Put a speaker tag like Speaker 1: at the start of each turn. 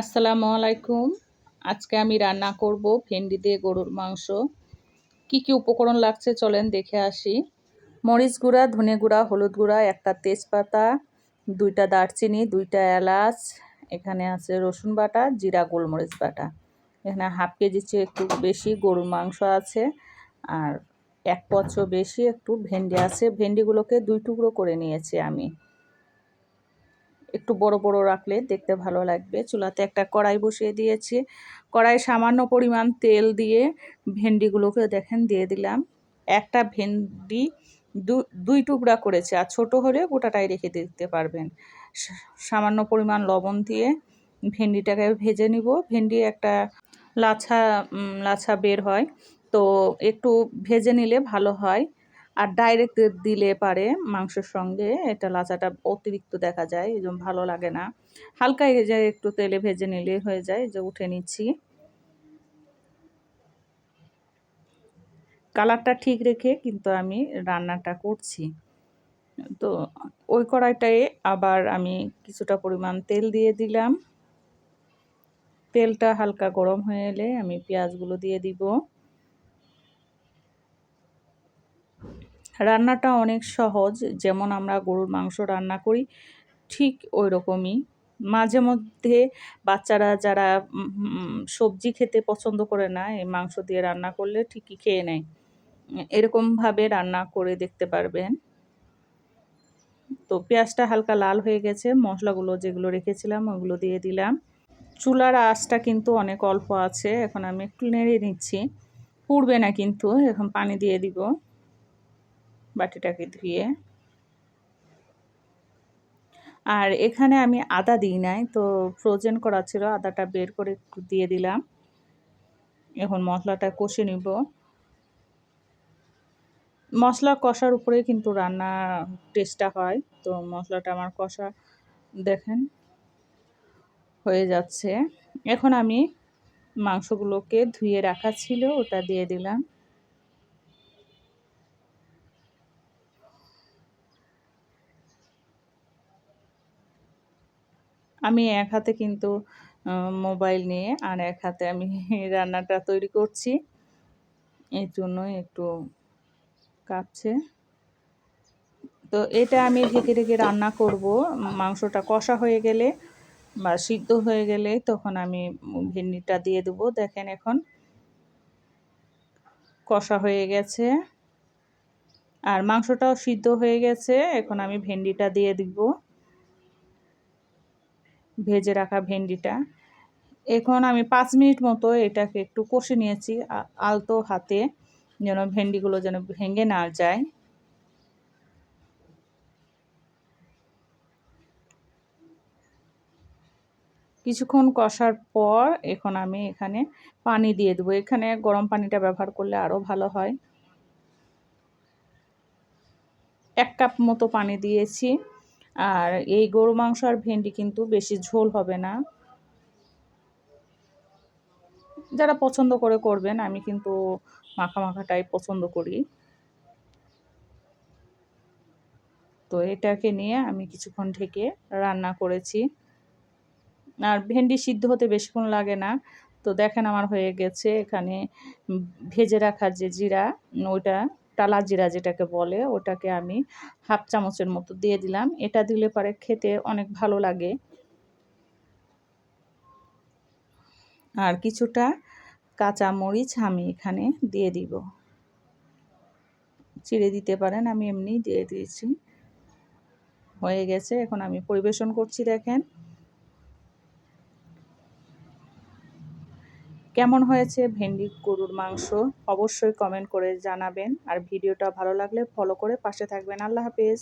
Speaker 1: আসসালামু আলাইকুম। আজকে আমি রান্না করব ভেন্ডি দিয়ে গরুর মাংস। কি কি উপকরণ লাগছে চলেন দেখে আসি। মরিচ গুঁড়া, ধনে গুঁড়া, হলুদ গুঁড়া, একটা তেজপাতা, দুইটা দারচিনি, দুইটা এলাচ, এখানে আছে রসুন বাটা, জিরা গোলমরিচ বাটা। এখানে হাফ কেজি চেয়ে একটু বেশি গরুর মাংস আছে আর এক পচ বেশি একটু ভেন্ডি আছে। ভেন্ডিগুলোকে দুই টুকরো করে নিয়েছি আমি। একটু বড় বড় রাখলে দেখতে ভালো লাগবে। চুলাতে একটা কড়াই বসিয়ে দিয়েছি। কড়াই সামান্য পরিমাণ তেল দিয়ে ভেন্ডিগুলোকে দেখেন দিয়ে দিলাম। একটা ভেন্ডি দুই টুকরা করেছে আর ছোট হলে গোটাটাই রেখে দিতে পারবেন। সামান্য পরিমাণ লবণ দিয়ে ভেন্ডিটাকে ভেজে নিব। ভেন্ডি একটা লাছা লাছা বের হয়। তো একটু ভেজে নিলে ভালো হয়। আর ডাইরেক্ট দিলে পারে মাংসের সঙ্গে। এটা লাচাটা অতিরিক্ত দেখা যায়, এই ভালো লাগে না। হালকা এই যে একটু তেলে ভেজে নিলে হয়ে যায় যে উঠে নিচ্ছি। কালারটা ঠিক রেখে কিন্তু আমি রান্নাটা করছি। তো ওই কড়াইটায় আবার আমি কিছুটা পরিমাণ তেল দিয়ে দিলাম। তেলটা হালকা গরম হয়ে এলে আমি পেঁয়াজগুলো দিয়ে দিব। রান্নাটা অনেক সহজ, যেমন আমরা গরুর মাংস রান্না করি, ঠিক ওই রকমই মাঝে মধ্যে বাচ্চারা যারা সবজি খেতে পছন্দ করে না, এই মাংস দিয়ে রান্না করলে ঠিকই খেয়ে নেয়। এরকমভাবে রান্না করে দেখতে পারবেন। তো পেঁয়াজটা হালকা লাল হয়ে গেছে, মশলাগুলো যেগুলো রেখেছিলাম ওগুলো দিয়ে দিলাম। চুলার আঁচটা কিন্তু অনেক অল্প আছে, এখন আমি একটু নেড়ে নিচ্ছি। পুড়বে না কিন্তু, এখন পানি দিয়ে দিব। বাটিটাকে ধুয়ে। আর এখানে আমি আদা দিই নাই, তো ফ্রোজেন করা ছিল, আদাটা বের করে একটু দিয়ে দিলাম। এখন মশলাটা কষে নিব। মশলা কষার উপরে কিন্তু রান্না টেস্টটা হয়, তো মশলাটা আমার কষা, দেখেন, হয়ে যাচ্ছে। এখন আমি মাংসগুলোকে ধুয়ে রাখা ছিল, ওটা দিয়ে দিলাম। আমি এক হাতে কিন্তু মোবাইল নিয়ে আর এক হাতে আমি রান্নাটা তৈরি করছি। এর জন্যই একটু কাঁপছে। তো এটা আমি ঢেকে ঢেকে রান্না করব। মাংসটা কষা হয়ে গেলে বা সিদ্ধ হয়ে গেলে তখন আমি ভেন্ডিটা দিয়ে দেবো। দেখেন এখন কষা হয়ে গেছে। আর মাংসটাও সিদ্ধ হয়ে গেছে। এখন আমি ভেন্ডিটা দিয়ে দিব। ভেজে রাখা ভেন্ডিটা। এখন আমি পাঁচ মিনিট মতো এটাকে একটু কষে নিয়েছি আলতো হাতে, যেন ভেন্ডিগুলো যেন ভেঙে না যায়। কিছুক্ষণ কষার পর এখন আমি এখানে পানি দিয়ে দেবো। এখানে গরম পানিটা ব্যবহার করলে আরও ভালো হয়। এক কাপ মতো পানি দিয়েছি। আর এই গরু, মাংস আর ভেন্ডি কিন্তু বেশি ঝোল হবে না। যারা পছন্দ করে করবেন, আমি কিন্তু মাখা মাখাটাই পছন্দ করি। তো এটাকে নিয়ে আমি কিছুক্ষণ ঢেকে রান্না করেছি। আর ভেন্ডি সিদ্ধ হতে বেশিক্ষণ লাগে না। তো দেখেন আমার হয়ে গেছে এখানে ভেজে রাখা যে জিরা, ওইটা টালা জিরা যেটাকে বলে, ওটাকে আমি হাফ চামচের মতো দিয়ে দিলাম। এটা দিলে পরে খেতে অনেক ভালো লাগে। আর কিছুটা কাঁচা মরিচ আমি এখানে দিয়ে দিব। চিড়ে দিতে পারেন, আমি এমনি দিয়ে দিয়েছি। হয়ে গেছে, এখন আমি পরিবেশন করছি, দেখেন। কেমন হয়েছে ভেন্ডি গরুর মাংস? অবশ্যই কমেন্ট করে জানাবেন। আর ভিডিওটা ভালো লাগলে ফলো করে পাশে থাকবেন। আল্লাহ হাফেজ।